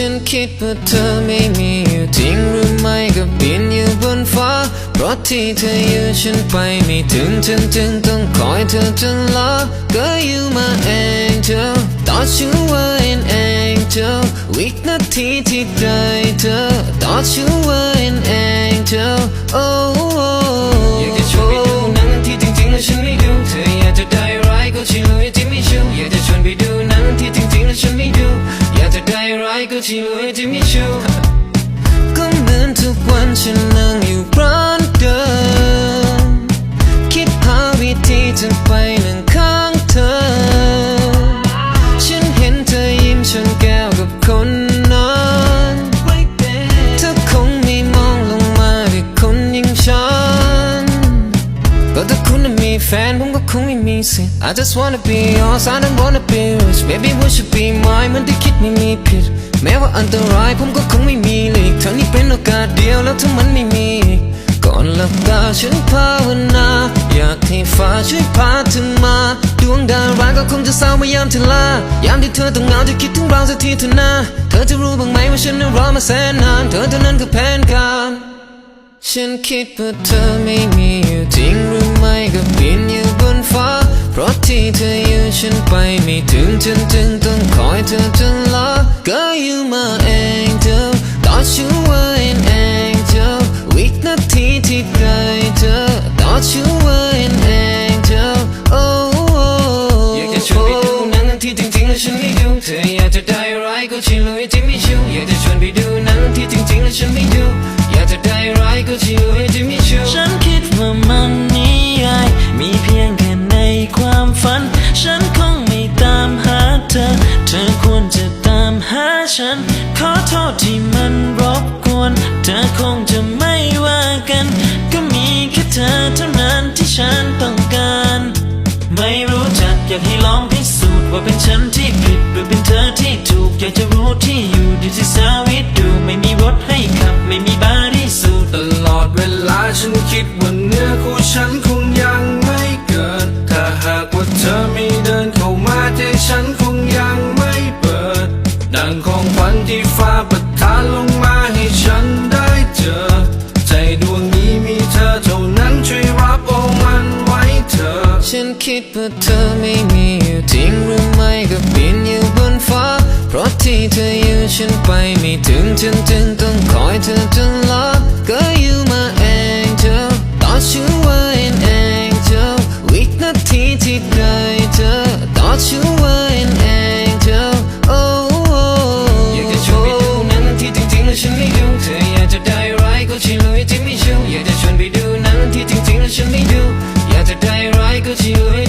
ฉันคิดว่าเธอไม่มีอยู่จริงหรือไม่ก็บินอยู่บนฟ้า เพราะที่เธออยู่ฉันไปไม่ถึงฉันจึงต้องคอยเธอจนลา Girl you my angel thought you were an angel วินาทีที่ได้เธอ thought you were an angel oh, ร้ายก็ชิลุยที่ม่ชูก็เหมือนทุกวันฉันนั่งอยู่ร้านเดิมคิดหาวิธีจะไปนั่งข้างเธอ ฉันเห็นเธอยิ้มชนแก้วกับคนนั้นเธอคงไม่มองลงมาที่คนอย่างฉัน ก็ถ้าคุณน่ะมีแฟนผมก็คงไม่มีสิทธิ์ I just wanna be yours I don't wanna be rich Baby would you be mine มันที่คิดไม่มีผิด แม้ว่าอันตรายผมก็คงไม่มีหลีกเท่านี้เป็นโอกาสเดียวแล้วถ้ามันไม่มี ก่อนหลับตาฉันภาวนา อยากให้ฟ้าช่วยพาเธอมา ดวงดาราก็คงจะเศร้าเมื่อยามเธอลายามที่เธอต้องเหงาจะคิดถึงเราสักทีเถอะนะเธอจะรู้บ้างไหมว่าฉันนั้นรอมาแสนนาน เธอเท่านั้นคือแผนการ ฉันคิดว่าเธอไม่มีอยู่จริงหรือไม่ ที่ได้เธอ thought you were an angel oh, oh, oh อยากจะชวนไปดูหนังที่จริงๆแล้วฉันไม่ดูเธออยากจะได้ร้ายก็ชิลุยที่ไม่ชูอยากจะชวนไปดูหนังที่จริงๆแล้วฉันไม่ดู ว่าเป็นฉันที่ผิดหรือเป็นเธอที่ถูก อยากจะรู้ที่อยู่ดีที่สาวิตดูไม่มีรถให้ขับ ไม่มีบารีสูดตลอดเวลาฉันคิดว่าเนื้อคู่ฉันคงยังไม่เกิด ถ้าหากว่าเธอไม่เดินเข้ามาใจฉันคงยังไม่เปิด ดังของขวัญที่ฟ้าประทานลงมาให้ฉันได้เจอ ใจดวงนี้มีเธอเท่านั้นช่วยรับเอามันไว้เถอะฉันคิดว่าเธอไม่มี ที่เธออยู่ฉันไปไม่ถึงฉันจึงต้องคอยเธอจนลา Girl you my angel thought you were an angel วินาทีที่ได้เธอ thought you were an angel oh, oh, อยากจะชวนไปดูหนังที่จริงๆแล้วฉันไม่ดูเธออยากจะได้ร้ายก็ชิลุยที่ไม่ชูอยากจะชวนไปดูหนังที่จริงๆแล้วฉันไม่ดูอยากจะได้ร้ายก็ชิลุ